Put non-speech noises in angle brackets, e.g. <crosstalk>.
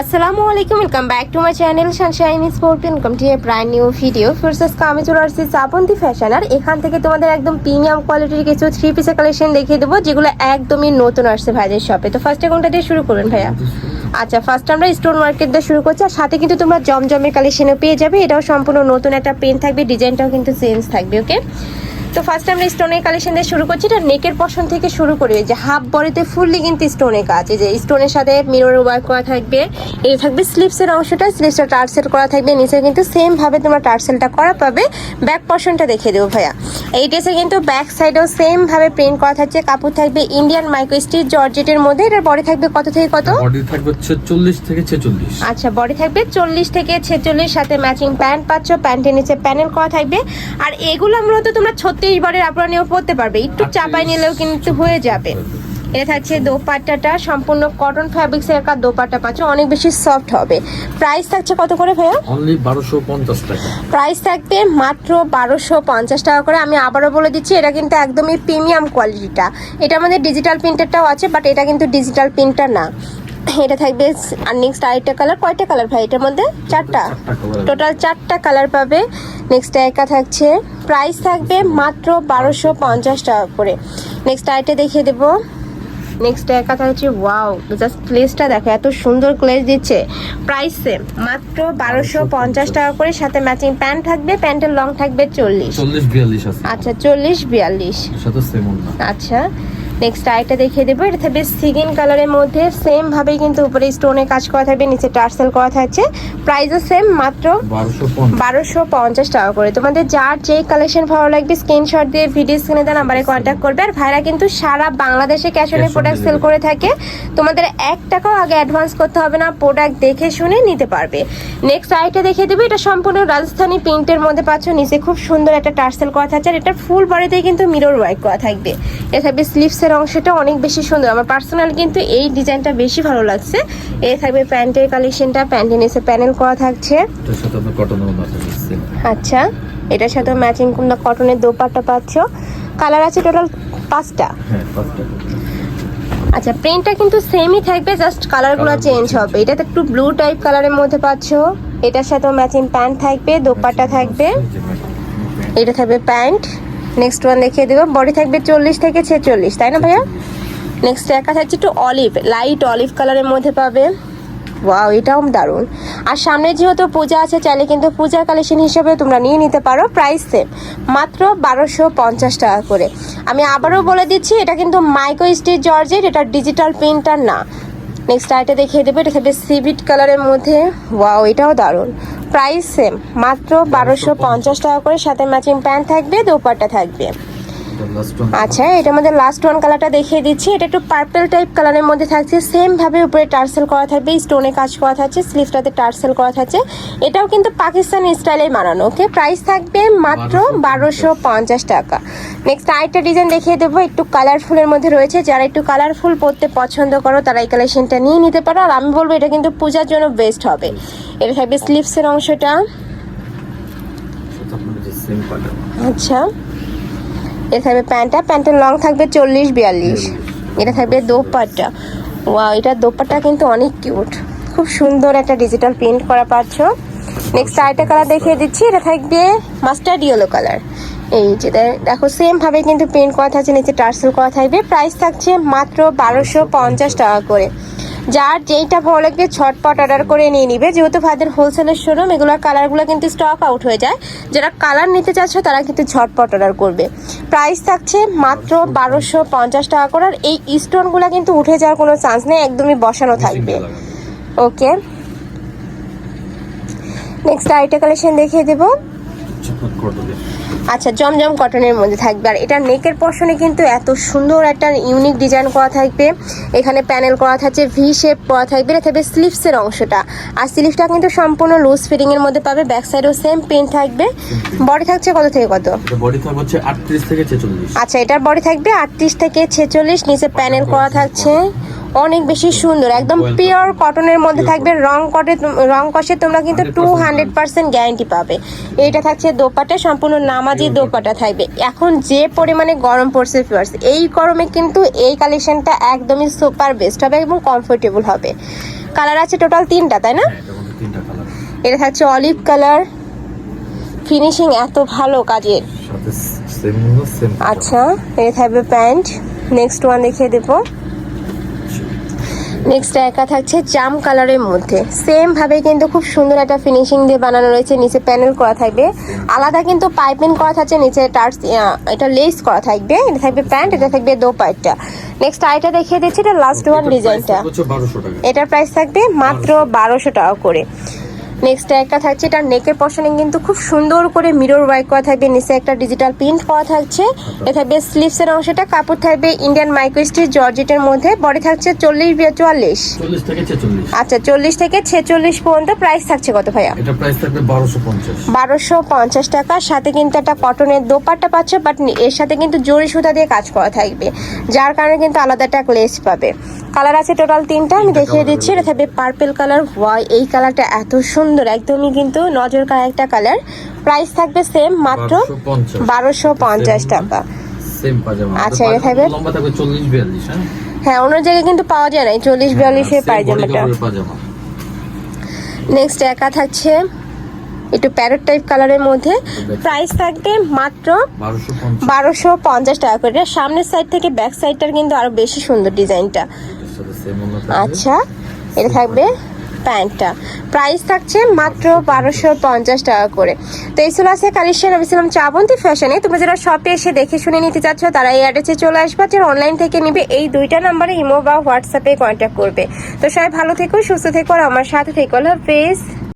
আসসালামু আলাইকুম welcome back to my channel sunshine sport welcome to a brand new video first আমি চলে আসছি শ্রাবন্তী ফ্যাশন আর এখান থেকে তোমাদের একদম প্রিমিয়াম কোয়ালিটির কিছু থ্রি পিসের কালেকশন দেখিয়ে দেবো, যেগুলো একদমই নতুন আসছে ভাইদের শপে তো ফার্স্টে কোনটা দিয়ে শুরু করবেন ভাইয়া? আচ্ছা ফার্স্ট আমরা স্টোন মার্কেট দিয়ে শুরু করছি, আর সাথে কিন্তু তোমরা জমজমের কালেকশনও পেয়ে যাবে। এটাও সম্পূর্ণ নতুন একটা পেন থাকবে, ডিজাইনটাও কিন্তু চেঞ্জ থাকবে ওকে তো ফার্স্ট আমরা স্টোনের কালেকশন দিয়ে শুরু করছি। এটা নেকের পশন থেকে শুরু করি যে হাফ বডিতে ফুললি কিন্তু স্টোনের কাজ। এই যে স্টোনের সাথে মিরর ওয়ার্ক করা থাকবে এই থাকবে স্লিপসের অংশটা স্লিপসটা টার্সেল করা থাকবে নিচে কিন্তু সেম ভাবে তোমরা টার্সেলটা করা পাবে। ব্যাক পশনটা দেখে দেবো ভাইয়া। এই ড্রেসে কিন্তু ব্যাক সাইডেও সেম ভাবে প্রিন্ট করা থাকছে। কাপড় থাকবে ইন্ডিয়ান মাইক্রো স্টিচ জর্জেটের মধ্যে। এটার বডি থাকবে কত থেকে কত? বডি থাকবে হচ্ছে চল্লিশ থেকে ছেচল্লিশ। আচ্ছা বডি থাকবে চল্লিশ থেকে ছেচল্লিশ সাথে ম্যাচিং প্যান্ট পাচ্ছ প্যান্টের নিচে প্যানেল করা থাকবে। আর এগুলো মূলত তোমরা ছত্রিশ বারের আপনারা নিয়েও পড়তে পারবে। একটু চাপাই নিলেও কিন্তু হয়ে যাবে। এটা থাকছে দোপাট্টাটা সম্পূর্ণ কটন ফ্যাব্রিক্সের একটা দোপাট্টা পাচ্ছ অনেক বেশি সফট হবে। প্রাইস থাকছে কত করে ভাইয়া? অনলি বারোশো পঞ্চাশ টাকা। প্রাইস থাকবে মাত্র বারোশো পঞ্চাশ টাকা করে। আমি আবারও বলে দিচ্ছি এটা কিন্তু একদমই প্রিমিয়াম কোয়ালিটিটা এটা আমাদের ডিজিটাল প্রিন্টারটাও আছে বাট এটা কিন্তু ডিজিটাল প্রিন্টার না। <coughs> এটা থাকবে আর নেক্সট আরেকটা কালার কয়টা কালার ভাই? এটার মধ্যে চারটা? টোটাল চারটা কালার পাবে। নেক্সট একা থাকছে। প্রাইস থাকবে মাত্র বারোশো পঞ্চাশ টাকা করে। নেক্সট আরেকটা দেখিয়ে দেবো। নেক্সট একা থাকছে ওয়াও জাস্ট প্লেসটা দেখো এত সুন্দর প্লেস দিচ্ছে। প্রাইস সেম মাত্র বারোশো পঞ্চাশ টাকা করে সাথে ম্যাচিং প্যান্ট থাকবে প্যান্টের লং থাকবে চল্লিশ। চল্লিশ বিয়াল্লিশ আচ্ছা চল্লিশ বিয়াল্লিশ। আচ্ছা। নেক্সট আরেকটা দেখিয়ে দেবো। এটা থাকবে সিগিন কালারের মধ্যে সেম ভাবেই কিন্তু উপরে স্টোনে কাজ করা থাকবে নিচে টার্সেল করা থাকছে। প্রাইসও সেম মাত্র বারোশো পঞ্চাশ। টাকা করে। তোমাদের যার যেই কালেকশন ভালো লাগবে স্ক্রিনশট দিয়ে ভিডিও স্ক্রিনে দেওয়া নাম্বারে কন্ট্যাক্ট করবে। আর ভাইরা কিন্তু সারা বাংলাদেশে ক্যাশ অন প্রোডাক্ট সেল করে থাকে। তোমাদের এক টাকাও আগে অ্যাডভান্স করতে হবে না প্রোডাক্ট দেখে শুনে নিতে পারবে। নেক্সট আইটা দেখিয়ে দেবে। এটা সম্পূর্ণ রাজস্থানি প্রিন্টের মধ্যে পাচ্ছ। নিচে খুব সুন্দর একটা টার্সেল করা থাকছে। আর এটা ফুল বডিতেই কিন্তু মিরর ওয়ার্ক করা থাকবে। এটা থাকবে স্লিভসের অংশটা অনেক বেশি সুন্দর। আমার পার্সোনাল কিন্তু এই ডিজাইনটা বেশি ভালো লাগছে। এ থাকবে প্যান্টের কালেকশনটা প্যান্টের নিচে প্যানেল করা থাকছে। সাথে আচ্ছা এটার সাথে ম্যাচিং তোমরা কটনের দোপাট্টা পাচ্ছ। কালার আছে টোটাল পাঁচটা। হ্যাঁ আচ্ছা প্রিন্টটা কিন্তু সেমই থাকবে জাস্ট কালারগুলো চেঞ্জ হবে। এটা তো একটু ব্লু টাইপ কালারের মধ্যে পাচ্ছ। এটার সাথেও ম্যাচিং প্যান্ট থাকবে দোপাট্টা থাকবে। এটা থাকবে প্যান্ট। নেক্সট ওয়ান দেখিয়ে দেবো বডি থাকবে চল্লিশ থেকে ছেচল্লিশ, তাই না ভাইয়া? নেক্সট একা থাকছে একটু অলিভ লাইট অলিভ কালারের মধ্যে পাবে। ওয়াও এটাও দারুণ। আর সামনে যেহেতু পূজা আছে, চাইলে কিন্তু পূজার কালেকশন হিসেবে তোমরা নিয়ে নিতে পারো। প্রাইস সেম মাত্র বারোশো পঞ্চাশ টাকা করে। আমি আবারও বলে দিচ্ছি, এটা কিন্তু মাইক্রো স্টিচ জর্জের এটা ডিজিটাল প্রিন্টার না। নেক্সট আইটা দেখিয়ে দেবো, এটা থাকবে সিভিট কালারের মধ্যে। ওয়াও এটাও দারুণ। প্রাইস সেম মাত্র বারোশো পঞ্চাশ টাকা করে সাথে ম্যাচিং প্যান্ট থাকবে দোপাট্টা থাকবে। আচ্ছা এটার মধ্যে লাস্ট ওয়ান কালারটা দেখিয়ে দিচ্ছি। এটা একটু পার্পল টাইপ কালারের মধ্যে থাকছে। সেম ভাবে উপরে টার্সেল করা থাকবে স্টোনে কাজ করা থাকছে স্লিভটাতে টার্সেল করা থাকছে। এটাও কিন্তু পাকিস্তানি স্টাইলে বানানো ওকে প্রাইস থাকবে মাত্র বারোশো পঞ্চাশ। টাকা। নেক্সট আরেকটা ডিজাইন দেখিয়ে দেবো একটু কালারফুলের মধ্যে রয়েছে। যারা একটু কালারফুল পরতে পছন্দ করো তারা এই কালেকশনটা নিয়ে নিতে পারো। আর আমি বলব এটা কিন্তু পূজার জন্য বেস্ট হবে। এটা থাকবে স্লিভসের অংশটা। আচ্ছা। এটা থাকবে প্যান্টটা। প্যান্টের লং থাকবে চল্লিশ বিয়াল্লিশ। এটা থাকবে দোপাট্টা। ওয়া এটা দোপাট্টা কিন্তু অনেক কিউট। খুব সুন্দর একটা ডিজিটাল প্রিন্ট করা পাচ্ছ। নেক্সট আরেকটা কালার দেখিয়ে দিচ্ছি। এটা থাকবে মাস্টার্ড ইয়েলো কালার এই যে দেখো সেম ভাবে কিন্তু প্রিন্ট করা থাকছে নিচে টার্সেল করা থাকবে। প্রাইস থাকছে মাত্র বারোশো পঞ্চাশ টাকা করে। যার যেইটা ভালো লাগবে ছটপট অর্ডার করে নিয়ে নিবে। যেহেতু ভাইদের হোলসেলের শোরুম এগুলোর কালারগুলো কিন্তু স্টক আউট হয়ে যায়। যারা কালার নিতে চাচ্ছ তারা কিন্তু ঝটপট অর্ডার করবে। প্রাইস থাকছে মাত্র বারোশো পঞ্চাশ টাকা করে আর এই স্টোনগুলো কিন্তু উঠে যাওয়ার কোনো চান্স নেই একদমই বসানো থাকবে। ওকে নেক্সট আইটা কালেকশন দেখিয়ে দেবো। আচ্ছা জমজম কটনের মধ্যে থাকবে। আর এটা নেকের পশনে কিন্তু এত সুন্দর একটা ইউনিক ডিজাইন করা থাকবে। এখানে প্যানেল করা থাকছে ভি শেপ করা থাকবে। এটা থাকবে স্লিভসের অংশটা। আর স্লিভসটা কিন্তু সম্পূর্ণ লুজ ফিটিং এর মধ্যে পাবে। ব্যাক সাইডেও সেম প্রিন্ট থাকবে। বডি থাকছে কত থেকে কত? বডি থাকবে হচ্ছে আটত্রিশ থেকে ছেচল্লিশ। আচ্ছা এটার বডি থাকবে আটত্রিশ থেকে ছেচল্লিশ। নিচে প্যানেল করা থাকছে। অনেক বেশি সুন্দর একদম পিওর কটনের মধ্যে থাকবে রং কটে রং কষে তোমরা কিন্তু টু হান্ড্রেড পার্সেন্ট গ্যারান্টি পাবে। এটা থাকছে দোপাটা সম্পূর্ণ নামাজি দোপাটা থাকবে। এখন যে পরিমাণে গরম পড়ছে ফিওর্স এই গরমে কিন্তু এই কালেকশনটা একদমই সুপার বেস্ট হবে এবং কমফোর্টেবল হবে। কালার আছে টোটাল তিনটা তাই না? হ্যাঁ এটা থাকছে অলিভ কালার ফিনিশিং এত ভালো কাজের। আচ্ছা এটা থাকবে প্যান্ট। নেক্সট ওয়ান দেখিয়ে দেবো। নেক্সট একা থাকছে জাম কালারের মধ্যে। সেম ভাবে কিন্তু খুব সুন্দর একটা ফিনিশিং দিয়ে বানানো রয়েছে নিচে প্যানেল করা থাকবে। আলাদা কিন্তু পাইপিং করা থাকছে নিচে টার্স এটা লেস করা থাকবে এটা থাকবে প্যান্ট এটা থাকবে দোপাট্টা। নেক্সট আইটা দেখিয়ে দিচ্ছি এটা লাস্ট ওয়ান ডিজাইনটা এটার প্রাইস থাকবে মাত্র বারোশো টাকা করে। নেক্সট একটা থাকছে এটা নেকের পশনে কিন্তু খুব সুন্দর করে মিরর ওয়ার্ক করা থাকবে নিচে একটা ডিজিটাল প্রিন্ট করা থাকছে। এটা থাকবে স্লিভসের অংশটা কাপড় থাকবে ইন্ডিয়ান মাইক্রোস্টিচ জর্জেটের মধ্যে বডি থাকছে চল্লিশ চুয়াল্লিশ। থেকে ছেচল্লিশ। আচ্ছা চল্লিশ থেকে ছেচল্লিশ পর্যন্ত প্রাইস থাকছে কত ভাইয়া? এটা প্রাইস থাকবে বারোশো পঞ্চাশ। টাকা। সাথে কিন্তু একটা কটনের দোপাট্টা পাচ্ছে বাট এর সাথে কিন্তু জরি সুতা দিয়ে কাজ করা থাকবে যার কারণে কিন্তু আলাদা একটা লেস পাবে। কালার আছে টোটাল তিনটা আমি দেখিয়ে দিচ্ছি এটা থাকবে পার্পেল কালার ওয়াই এই কালারটা এত সুন্দর একদমই কিন্তু নজর কাড়া একটা কালার প্রাইস থাকবে সেম মাত্র 1250 বারোশো পঞ্চাশ টাকা। আচ্ছা, তো এটা থাকবে? বিয়াল্লিশ হ্যাঁ? হ্যাঁ অন্য জায়গায় কিন্তু পাওয়া যায় না চল্লিশ body পায়জামাটা নেক্সট একা থাকছে একটু প্যারট টাইপ কালারের মধ্যে। প্রাইস থাকবে মাত্র বারোশো পঞ্চাশ। টাকা করে। এটা সামনের সাইড থেকে ব্যাক সাইডটার কিন্তু আরও বেশি সুন্দর ডিজাইনটা আচ্ছা এটা থাকবে প্যান্টটা। প্রাইস থাকছে মাত্র বারোশো পঞ্চাশ টাকা করে। তো এই ছিল আছে কালেকশন, আমি ছিলাম চাবন্তি ফ্যাশনে। তোমরা যারা শপে এসে দেখে শুনে নিতে চাচ্ছ, তারা এই অ্যাড্রেসে চলে আসবে। যারা অনলাইন থেকে নিবে, এই দুইটা নাম্বারে ইমো বা হোয়াটসঅ্যাপে কন্ট্যাক্ট করবে। তো সবাই ভালো থেকো, সুস্থ থেকো, আর আমার সাথে থেকো। ফেস